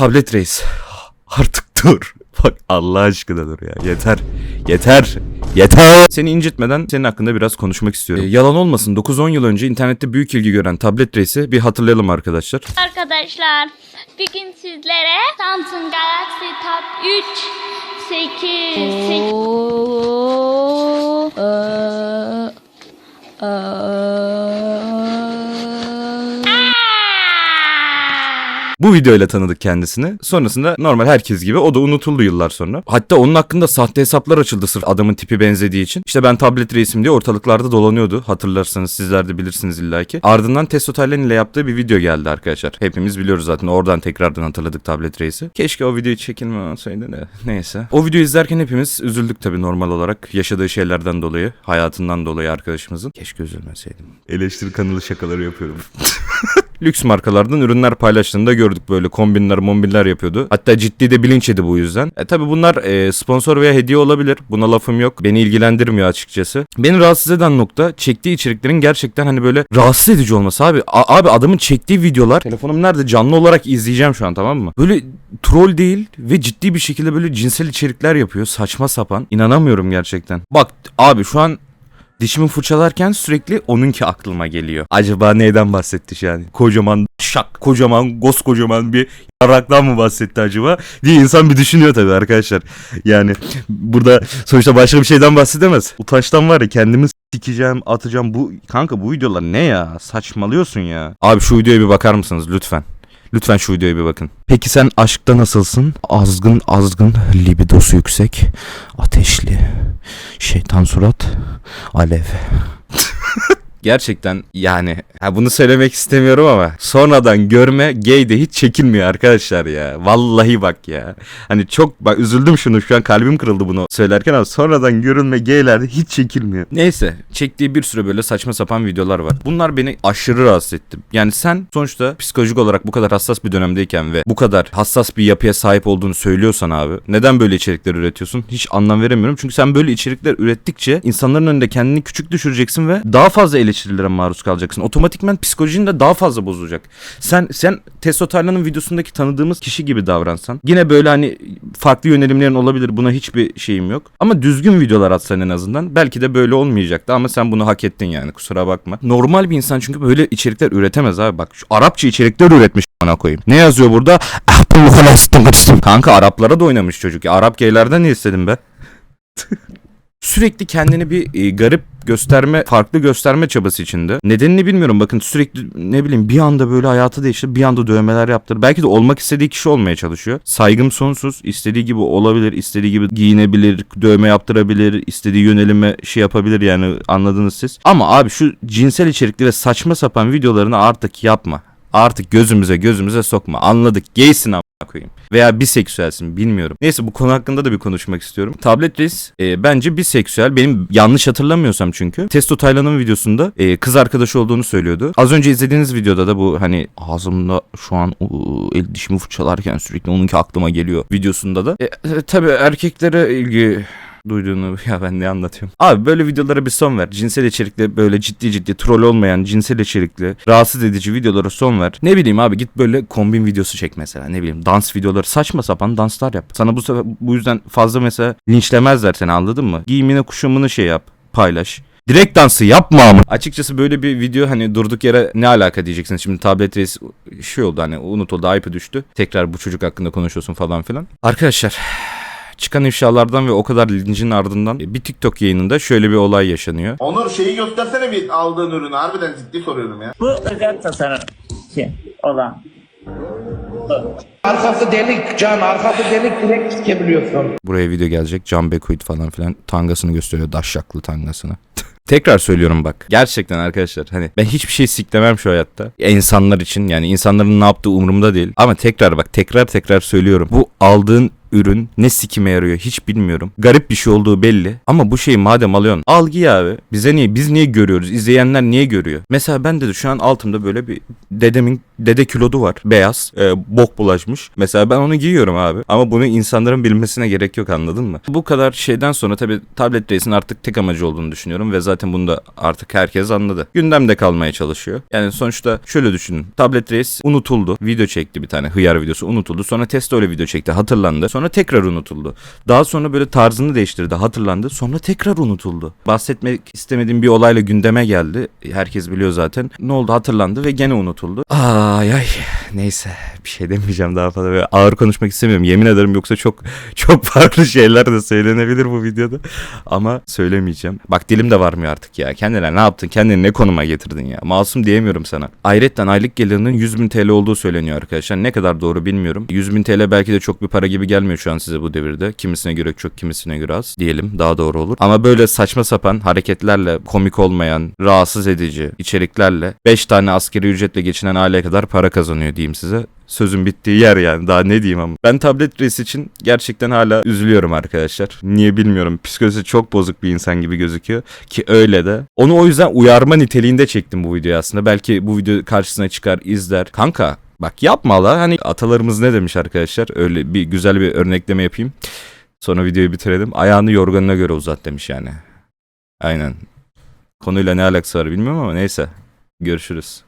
Tablet reis. Artık dur. Bak Allah aşkına dur ya. Yeter. Yeter. Yeter. Seni incitmeden senin hakkında biraz konuşmak istiyorum. Ee, yalan olmasın 9-10 yıl önce internette büyük ilgi gören tablet reisi bir hatırlayalım arkadaşlar. Arkadaşlar bugün sizlere Samsung Galaxy Tab 3 8 8 Bu videoyla tanıdık kendisini. Sonrasında normal herkes gibi o da unutuldu yıllar sonra. Hatta onun hakkında sahte hesaplar açıldı sırf adamın tipi benzediği için. İşte ben tablet reisim diye ortalıklarda dolanıyordu. Hatırlarsanız sizler de bilirsiniz illaki. Ardından Testo Taylan ile yaptığı bir video geldi arkadaşlar. Hepimiz biliyoruz zaten oradan tekrardan hatırladık tablet reisi. Keşke o video çekilme olsaydı da neyse. O videoyu izlerken hepimiz üzüldük tabii normal olarak. Yaşadığı şeylerden dolayı, hayatından dolayı arkadaşımızın. Keşke üzülmeseydim. Eleştiri kanalı şakaları yapıyorum. lüks markalardan ürünler paylaştığında gördük böyle kombinler mombinler yapıyordu. Hatta ciddi de bilinç yedi bu yüzden. E tabi bunlar e, sponsor veya hediye olabilir. Buna lafım yok. Beni ilgilendirmiyor açıkçası. Beni rahatsız eden nokta çektiği içeriklerin gerçekten hani böyle rahatsız edici olması abi. A- abi adamın çektiği videolar telefonum nerede canlı olarak izleyeceğim şu an tamam mı? Böyle troll değil ve ciddi bir şekilde böyle cinsel içerikler yapıyor. Saçma sapan. İnanamıyorum gerçekten. Bak abi şu an Dişimi fırçalarken sürekli onunki aklıma geliyor. Acaba neyden bahsetti yani? Kocaman şak, kocaman, koskocaman bir yaraktan mı bahsetti acaba? diye insan bir düşünüyor tabii arkadaşlar. Yani burada sonuçta başka bir şeyden bahsedemez. Utançtan var ya kendimi sikeceğim, atacağım. Bu kanka bu videolar ne ya? Saçmalıyorsun ya. Abi şu videoya bir bakar mısınız lütfen? Lütfen şu videoya bir bakın. Peki sen aşkta nasılsın? Azgın azgın, libidosu yüksek, ateşli, şeytan surat, alev. Gerçekten yani ha bunu söylemek istemiyorum ama sonradan görme gay de hiç çekinmiyor arkadaşlar ya. Vallahi bak ya. Hani çok bak üzüldüm şunu şu an kalbim kırıldı bunu söylerken ama sonradan görülme gaylerde hiç çekilmiyor. Neyse çektiği bir sürü böyle saçma sapan videolar var. Bunlar beni aşırı rahatsız etti. Yani sen sonuçta psikolojik olarak bu kadar hassas bir dönemdeyken ve bu kadar hassas bir yapıya sahip olduğunu söylüyorsan abi neden böyle içerikler üretiyorsun? Hiç anlam veremiyorum. Çünkü sen böyle içerikler ürettikçe insanların önünde kendini küçük düşüreceksin ve daha fazla eleştirilere maruz kalacaksın. Otomatikman psikolojin de daha fazla bozulacak. Sen sen Testo Taylan'ın videosundaki tanıdığımız kişi gibi davransan yine böyle hani farklı yönelimlerin olabilir. Buna hiçbir şeyim yok. Ama düzgün videolar atsan en azından belki de böyle olmayacaktı ama sen bunu hak ettin yani kusura bakma. Normal bir insan çünkü böyle içerikler üretemez abi. Bak şu Arapça içerikler üretmiş bana koyayım. Ne yazıyor burada? Kanka Araplara da oynamış çocuk. Ya, Arap gaylerden ne istedim be? sürekli kendini bir e, garip gösterme, farklı gösterme çabası içinde. Nedenini bilmiyorum. Bakın sürekli ne bileyim bir anda böyle hayatı değişti. Bir anda dövmeler yaptırdı. Belki de olmak istediği kişi olmaya çalışıyor. Saygım sonsuz. İstediği gibi olabilir. istediği gibi giyinebilir. Dövme yaptırabilir. istediği yönelime şey yapabilir yani anladınız siz. Ama abi şu cinsel içerikli ve saçma sapan videolarını artık yapma. Artık gözümüze gözümüze sokma. Anladık. Gaysin ama koyayım. Veya biseksüelsin bilmiyorum. Neyse bu konu hakkında da bir konuşmak istiyorum. Tablet Reis e, bence biseksüel. Benim yanlış hatırlamıyorsam çünkü. Testo Taylan'ın videosunda e, kız arkadaşı olduğunu söylüyordu. Az önce izlediğiniz videoda da bu hani ağzımda şu an uu, el dişimi fırçalarken sürekli onunki aklıma geliyor videosunda da. E, e, tabii erkeklere ilgi duyduğunu ya ben ne anlatıyorum. Abi böyle videolara bir son ver. Cinsel içerikli böyle ciddi ciddi troll olmayan cinsel içerikli rahatsız edici videolara son ver. Ne bileyim abi git böyle kombin videosu çek mesela. Ne bileyim dans videoları saçma sapan danslar yap. Sana bu sefer bu yüzden fazla mesela linçlemezler seni anladın mı? Giyimini kuşamını şey yap paylaş. Direkt dansı yapma ama. Açıkçası böyle bir video hani durduk yere ne alaka diyeceksiniz. Şimdi tablet reis şey oldu hani unutuldu ayıpı düştü. Tekrar bu çocuk hakkında konuşuyorsun falan filan. Arkadaşlar çıkan ifşalardan ve o kadar lincin ardından bir TikTok yayınında şöyle bir olay yaşanıyor. Onur şeyi göstersene bir aldığın ürünü. Harbiden ciddi soruyorum ya. Bu özel tasarım ki olan. Arkası delik can, arkası delik direkt sikebiliyorsun. Buraya video gelecek. Can Bekuit falan filan tangasını gösteriyor. Daşşaklı tangasını. Tekrar söylüyorum bak. Gerçekten arkadaşlar hani ben hiçbir şey siklemem şu hayatta. İnsanlar için yani insanların ne yaptığı umurumda değil. Ama tekrar bak tekrar tekrar söylüyorum. Bu aldığın ürün ne sikime yarıyor hiç bilmiyorum. Garip bir şey olduğu belli. Ama bu şeyi madem alıyorsun al giy abi. Bize niye biz niye görüyoruz? İzleyenler niye görüyor? Mesela ben de şu an altımda böyle bir dedemin dede kilodu var. Beyaz. e, bok bulaşmış. Mesela ben onu giyiyorum abi. Ama bunu insanların bilmesine gerek yok anladın mı? Bu kadar şeyden sonra tabii tablet reisin artık tek amacı olduğunu düşünüyorum ve zaten bunu da artık herkes anladı. Gündemde kalmaya çalışıyor. Yani sonuçta şöyle düşünün. Tablet reis unutuldu. Video çekti bir tane hıyar videosu unutuldu. Sonra Testo ile video çekti hatırlandı. Sonra tekrar unutuldu. Daha sonra böyle tarzını değiştirdi hatırlandı. Sonra tekrar unutuldu. Bahsetmek istemediğim bir olayla gündeme geldi. Herkes biliyor zaten. Ne oldu hatırlandı ve gene unutuldu. Ay ay neyse bir şey demeyeceğim daha fazla. Böyle ağır konuşmak istemiyorum. Yemin ederim yoksa çok çok farklı şeyler de söylenebilir bu videoda. Ama söylemeyeceğim. Bak dilim de varmıyor artık ya. Kendine ne yaptın? Kendini ne konuma getirdin ya? Masum diyemiyorum sana. Ayretten aylık gelirinin 100 bin TL olduğu söyleniyor arkadaşlar. Ne kadar doğru bilmiyorum. 100 bin TL belki de çok bir para gibi gelmiyor şu an size bu devirde. Kimisine göre çok kimisine göre az diyelim. Daha doğru olur. Ama böyle saçma sapan hareketlerle komik olmayan, rahatsız edici içeriklerle 5 tane askeri ücretle geçinen aileye kadar para kazanıyor diyeyim size sözün bittiği yer yani daha ne diyeyim ama. Ben tablet reis için gerçekten hala üzülüyorum arkadaşlar. Niye bilmiyorum. Psikolojisi çok bozuk bir insan gibi gözüküyor ki öyle de. Onu o yüzden uyarma niteliğinde çektim bu videoyu aslında. Belki bu video karşısına çıkar izler. Kanka bak yapma la. Hani atalarımız ne demiş arkadaşlar? Öyle bir güzel bir örnekleme yapayım. Sonra videoyu bitirelim. Ayağını yorganına göre uzat demiş yani. Aynen. Konuyla ne alakası var bilmiyorum ama neyse. Görüşürüz.